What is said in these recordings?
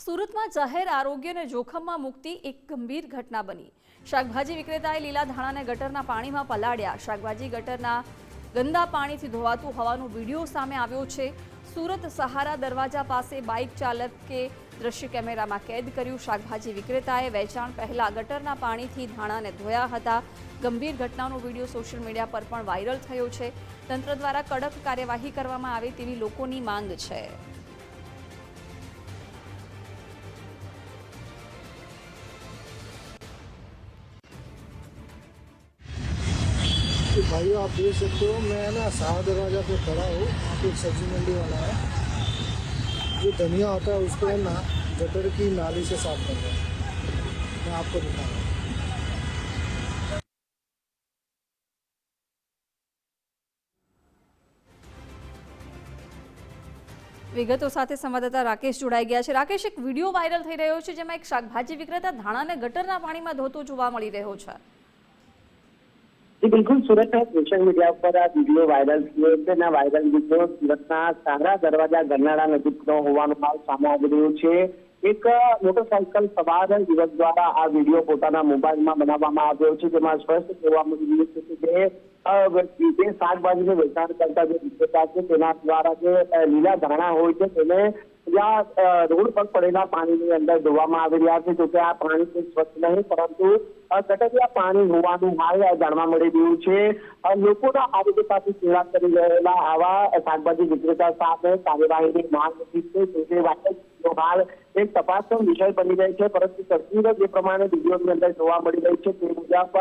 સુરતમાં જાહેર આરોગ્યને જોખમમાં મૂકતી એક ગંભીર ઘટના બની. શાકભાજી વિક્રેતાએ લીલા ધાણાને ગટરના પાણીમાં પલાળ્યા. શાકભાજી ગટરના ગંદા પાણીથી ધોવાતું હોવાનો વીડિયો સામે આવ્યો છે. સુરત સહારા દરવાજા પાસે બાઇક ચાલકે દ્રશ્ય કેમેરામાં કેદ કર્યું. શાકભાજી વિક્રેતાએ વેચાણ પહેલા ગટરના પાણીથી ધાણાને ધોયા હતા. ગંભીર ઘટનાનો વીડિયો સોશિયલ મીડિયા પર પણ વાયરલ થયો છે. તંત્ર દ્વારા કડક કાર્યવાહી કરવામાં આવે તેવી લોકોની માંગ છે. भाई आप देख सकते हो मैं ना सहा दरवाजा पे खड़ा हूँ वहाँ पे एक सब्जी मंडी वाला है जो धनिया होता है उसको है ना गटर की नाली से साफ कर रहा है मैं आपको दिखा रहा हूँ વિગતો સાથે સંવાદદાતા રાકેશ જોડાઈ ગયા છે રાકેશ એક વિડીયો વાયરલ થઈ રહ્યો છે જેમાં એક શાકભાજી વિક્રેતા ધાણાને ગટરના પાણીમાં ધોતો જોવા મળી રહ્યો છે જી બિલકુલ સુરત સોશિયલ મીડિયા પર આ વીડિયો વાયરલ થયો છે અને વાયરલ વીડિયો સુરતના સારા દરવાજા ગરનાળા નજીકનો હોવાનું હાલ સામે આવી રહ્યું છે। એક મોટરસાયકલ સવાર યુવક દ્વારા આ વીડિયો પોતાના મોબાઈલમાં બનાવવામાં આવ્યો છે। જેમાં સ્પષ્ટ જોવા મળી રહ્યું છે કે જે વ્યક્તિ જે શાકભાજીનું વેચાણ કરતા જે વિક્રેતા છે, તેના દ્વારા જે લીલા ધાણા હોય છે, તેને જ્યાં રોડ પર પડેલા પાણીની અંદર ધોવામાં આવી રહ્યા છે. જોકે આ પાણી સ્વચ્છ નહીં, પરંતુ ગટરિયા પાણી હોવાનું હાલ જાણવા મળી રહ્યું છે. લોકોના આરોગ્ય સાથે સેવા કરી રહેલા આવા શાકભાજી વિક્રેતા સામે કાર્યવાહીની માંગ ઉઠી છે. જોકે વાયરલ હાલ એક તપાસનો વિષય બની રહી છે, પરંતુ તસવીરો જે પ્રમાણે વિડીયોની અંદર જોવા મળી રહી છે, તે મુજબ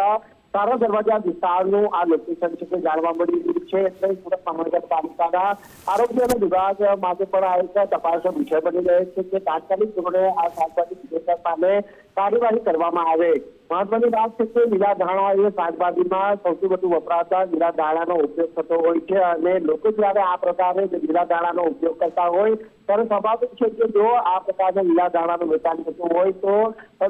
સારા દરવાજા વિસ્તારનું આ લોકેશન છે તે જાણવા મળી રહ્યું છે. એટલે સુરત મહાનગરપાલિકાના આરોગ્ય અને વિભાગ માટે પણ આ એક તપાસનો વિષય બની રહ્યો છે કે તાત્કાલિક ધોરણે આ શાકભાજી વિક્રેતા સામે કાર્યવાહી કરવામાં આવે. મહત્વની વાત છે કે લીલા ધાણા એ શાકભાજીમાં સૌથી વધુ વપરાતા લીલા ધાણાનો ઉપયોગ થતો હોય છે અને લોકો જ્યારે આ પ્રકારે લીલા ધાણાનો ઉપયોગ કરતા હોય, ત્યારે સ્વાભાવિક છે કે જો આ પ્રકારના લીલા ધાણાનું વેચાણ થતું હોય તો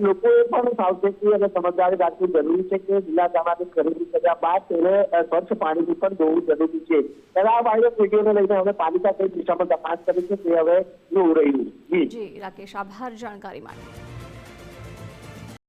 લોકોએ પણ સાવચેતી અને સમજદારી રાખવી જરૂરી છે કે લીલા ધાણાની ખરીદી કર્યા બાદ તેને સ્વચ્છ પાણીથી પણ ધોવું જરૂરી છે. ત્યારે આ વાયરસ વિડીયોને લઈને હવે પાલિકા કઈ દિશામાં તપાસ કરી છે તે હવે જોવું રહ્યું. જી, રાકેશ, આભાર જાણકારી માટે.